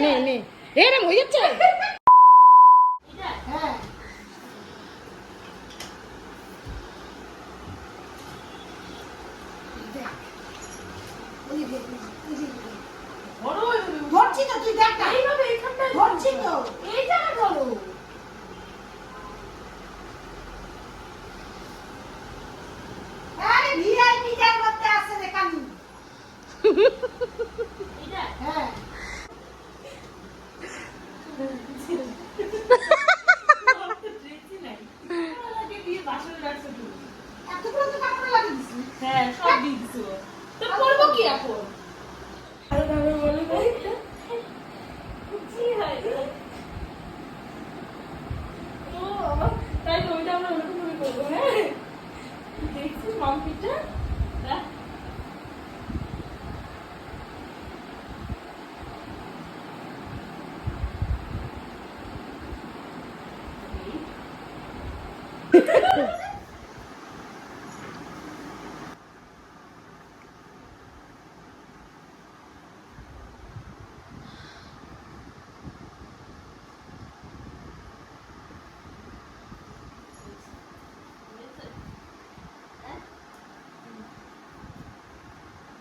নে নে। এরম হয়ে যাচ্ছে। হ্যাঁ ধরছি তো তুই দেখ না। ধরছি তো। আরে ভিআইপি যার মধ্যে আছে রে কানু হ্যাঁ এতগুলো তো কাপড় লাগিয়ে দিছি হ্যাঁ সব দিয়ে দিছো তো করব কি এখন তাই তো ওইটা আমরা ওরকম করে করব হ্যাঁ দেখছিস মাম্পিটা হ্যাঁ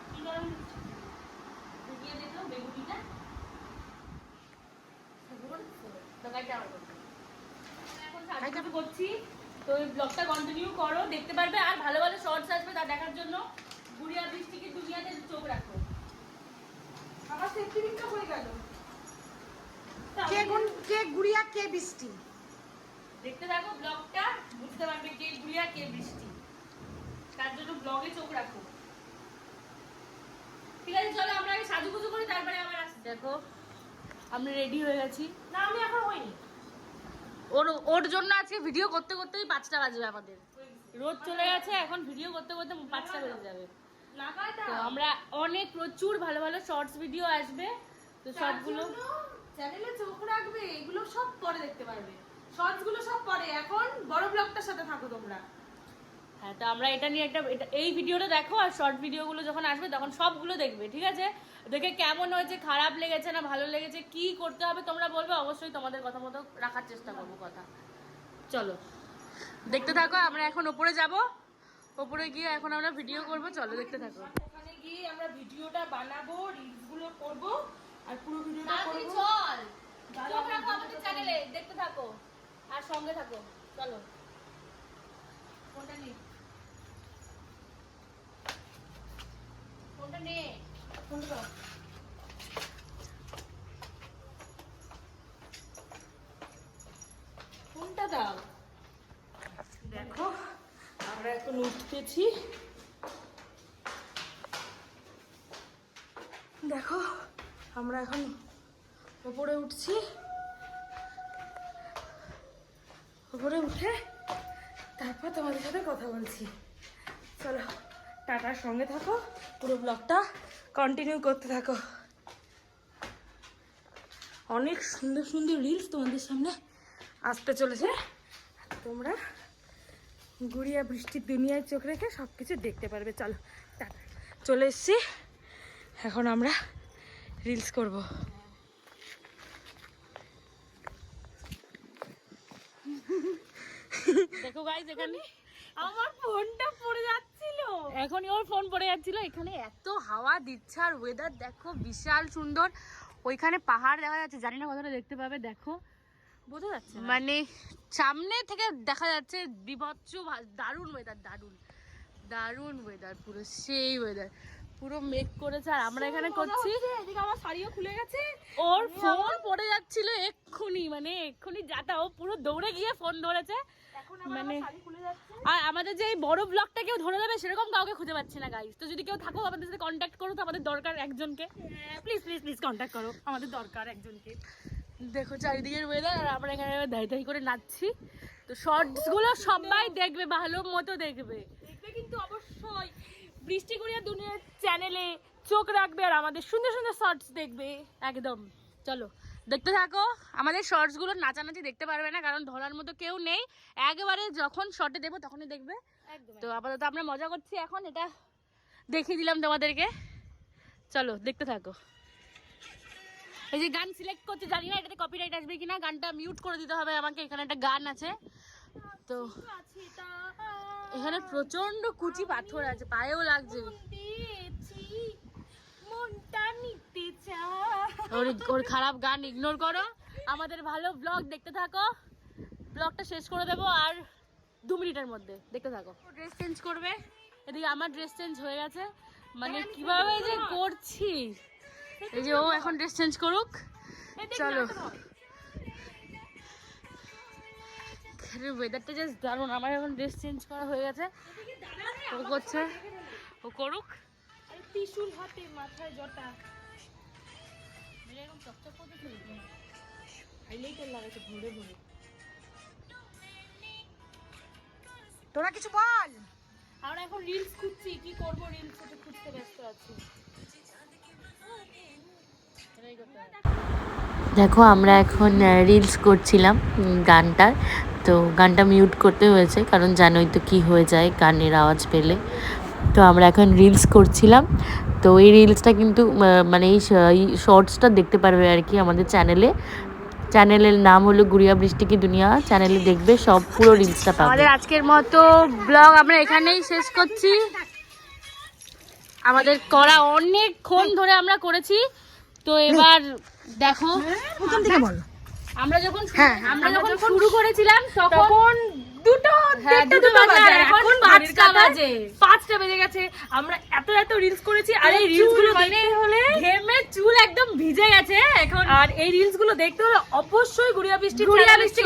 কি গরম দিচ্ছিস? ঢুকিয়ে দে তো বেগুনিটা। তরকারিটা আমার করতে হবে। এখন করছি তো এই ব্লগটা কন্টিনিউ করো দেখতে পারবে আর ভালো ভালো শর্টস আসবে তা দেখার জন্য। গুড়িয়া বৃষ্টিকে দুনিয়াতে চোখ রাখো। আমার সেফটি পিনটা গেল। কে গুন কে গুড়িয়া কে বৃষ্টি? দেখতে থাকো ব্লগটা বুঝতে পারবে কে গুড়িয়া কে বৃষ্টি। তার জন্য ব্লগে চোখ রাখো। ঠিক আছে চলো আমরা আগে সাজুগুজু করি তারপরে আবার আসছি। দেখো আমরা রেডি হয়ে গেছি। না আমি এখন হইনি। ওর ওর জন্য আজকে ভিডিও করতে করতেই পাঁচটা বাজবে আমাদের। রোদ চলে গেছে এখন ভিডিও করতে করতে পাঁচটা বেজে যাবে। তো আমরা অনেক প্রচুর ভালো ভালো শর্টস ভিডিও আসবে। তো সবগুলো চ্যানেলে চোখ রাখবে এগুলো সব পরে দেখতে পারবে। শর্টসগুলো সব পরে এখন বড় ব্লগটার সাথে থাকো তোমরা। হ্যাঁ তো আমরা এটা নিয়ে একটা এই ভিডিওটা দেখো আর শর্ট ভিডিওগুলো যখন আসবে তখন সবগুলো দেখবে ঠিক আছে? দেখে কেমন হয়েছে খারাপ লেগেছে না ভালো লেগেছে কি করতে হবে তোমরা বলবে অবশ্যই তোমাদের কথা মতো রাখার চেষ্টা করব কথা। চলো দেখতে থাকো আমরা এখন ওপরে যাব। ওপরে গিয়ে এখন আমরা ভিডিও করব চলো দেখতে থাকো। ওখানে গিয়ে আমরা ভিডিওটা বানাবো রিলসগুলো করব আর পুরো ভিডিওটা করব। চল চোখ রাখো আমাদের চ্যানেলে দেখতে থাকো আর সঙ্গে থাকো চলো। ফোনটা নে। ফোনটা নে। ফোনটা দাও। দেখো, আমরা এখন উঠতেছি। দেখো, আমরা এখন উপরে উঠছি। উপরে উঠে তারপর তোমাদের সাথে কথা বলছি। টাটার সঙ্গে থাকো, পুরো ব্লগটা কন্টিনিউ করতে থাকো। অনেক সুন্দর সুন্দর রিলস তোমাদের সামনে আসতে চলেছে। তোমরা গুড়িয়া বৃষ্টির দুনিয়ায় চোখ রেখে সব কিছু দেখতে পারবে। চলো চলে এসছি। এখন আমরা রিলস করব। দেখো গাইজ এখানে আমার ফোনটা পড়ে যাচ্ছিল। এখনই ওর ফোন পড়ে যাচ্ছিল। এখানে এত হাওয়া দিচ্ছে আর ওয়েদার দেখো বিশাল সুন্দর। ওইখানে পাহাড় দেখা যাচ্ছে। জানি না কতটা দেখতে পাবে দেখো। বোঝা যাচ্ছে মানে সামনে থেকে দেখা যাচ্ছে বিভৎস দারুণ ওয়েদার দারুণ। দারুণ ওয়েদার পুরো সেই ওয়েদার পুরো মেঘ করেছে আর আমরা এখানে করছি। এদিকে আমার শাড়িও খুলে গেছে। ওর ফোন পড়ে যাচ্ছিল এক্ষুনি মানে এক্ষুনি যাতা ও পুরো দৌড়ে গিয়ে ফোন ধরেছে। মানে- আর আমাদের যে এই বড় ব্লগটা কেউ ধরে দেবে সেরকম কাউকে খুঁজে পাচ্ছি না গাইস তো যদি কেউ থাকো আমাদের সাথে কন্ট্যাক্ট করো তো আমাদের দরকার একজনকে। প্লিজ প্লিজ প্লিজ কন্ট্যাক্ট করো আমাদের দরকার একজনকে। দেখো চারিদিকের ওয়েদার আর আমরা এখানে দাঁড়িয়ে দাঁড়িয়ে করে নাচছি। তো শর্টসগুলো সবাই দেখবে ভালো মতো দেখবে। দেখবে কিন্তু অবশ্যই। বৃষ্টি করিয়া দুনিয়ার চ্যানেলে চোখ রাখবে আর আমাদের সুন্দর সুন্দর শর্টস দেখবে। একদম। চলো দেখতে থাকো। আমাদের শর্টসগুলো নাচানাচি দেখতে পারবে না কারণ ধরার মতো কেউ নেই। একেবারে যখন শর্টে দেবো তখনই দেখবে। তো আপাতত আমরা মজা করছি এখন এটা দেখিয়ে দিলাম তোমাদেরকে। চলো দেখতে থাকো। এই যে গান সিলেক্ট করতে জানি না এটাতে কপিরাইট আসবে কিনা? গানটা মিউট করে দিতে হবে আমাকে এখানে একটা গান আছে তো। এখানে প্রচণ্ড কুচি পাথর আছে পায়েও লাগছে। ওর ওর খারাপ গান ইগনোর করো। আমাদের ভালো ব্লগ দেখতে থাকো। ব্লগটা শেষ করে দেবো আর দু মিনিটের মধ্যে দেখতে থাকো। ড্রেস চেঞ্জ করবে? এদিকে আমার ড্রেস চেঞ্জ হয়ে গেছে। মানে কীভাবে যে করছি? এই যে ও এখন ড্রেস চেঞ্জ করুক। চলো। ওয়েদারটা জাস্ট দারুণ। আমার এখন ড্রেস চেঞ্জ করা হয়ে গেছে। ও করছে। ও করুক। আরে হাতে মাথায় জটা। এরকম চকচক করতে চলবে হাইলাইটার লাগাচ্ছে ভরে ভরে। তোরা কিছু বল। আমরা এখন রিলস খুঁজছি কি করব রিলস ওটা খুঁজতে ব্যস্ত আছি। দেখো আমরা এখন রিলস করছিলাম গানটার। তো গানটা মিউট করতে হয়েছে কারণ জানোই তো কী হয়ে যায় গানের আওয়াজ পেলে। তো আমরা এখন রিলস করছিলাম। তো এই রিলসটা কিন্তু মানে এই শর্টসটা দেখতে পারবে আর কি আমাদের চ্যানেলে চ্যানেলের নাম হলো গুড়িয়া বৃষ্টি কি দুনিয়া। চ্যানেলে দেখবে সব পুরো রিলসটা পাবে। আমাদের আজকের মতো ব্লগ আমরা এখানেই শেষ করছি। আমাদের করা অনেকক্ষণ ধরে আমরা করেছি। তো এবার দেখো। প্রথম থেকে বল। আমরা যখন হ্যাঁ, আমরা যখন শুরু করেছিলাম তখন দুটো হ্যাঁ, এখন পাঁচটা বাজে। পাঁচটা বেজে গেছে। আমরা এত এত রিলস করেছি। আর এই রিলসগুলো মানে হলে ঘেমে চুল একদম ভিজে গেছে। এখন আর এই রিলসগুলো দেখতে হলে অবশ্যই গুড়িয়া বৃষ্টি গুড়িয়া বৃষ্টি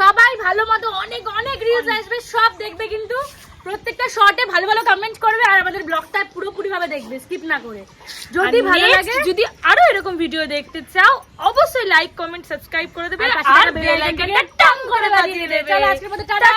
সবাই ভালো মতো অনেক অনেক রিলস আসবে সব দেখবে কিন্তু প্রত্যেকটা শর্টে ভালো ভালো কমেন্ট করবে আর আমাদের ব্লগটা পুরোপুরি ভাবে দেখবে স্কিপ না করে। যদি ভালো লাগে যদি আরও এরকম ভিডিও দেখতে চাও অবশ্যই লাইক কমেন্ট সাবস্ক্রাইব করে দেবে আর বেল আইকনটা টাং করে বাজিয়ে দেবে। চলো আজকের মতো টাটা।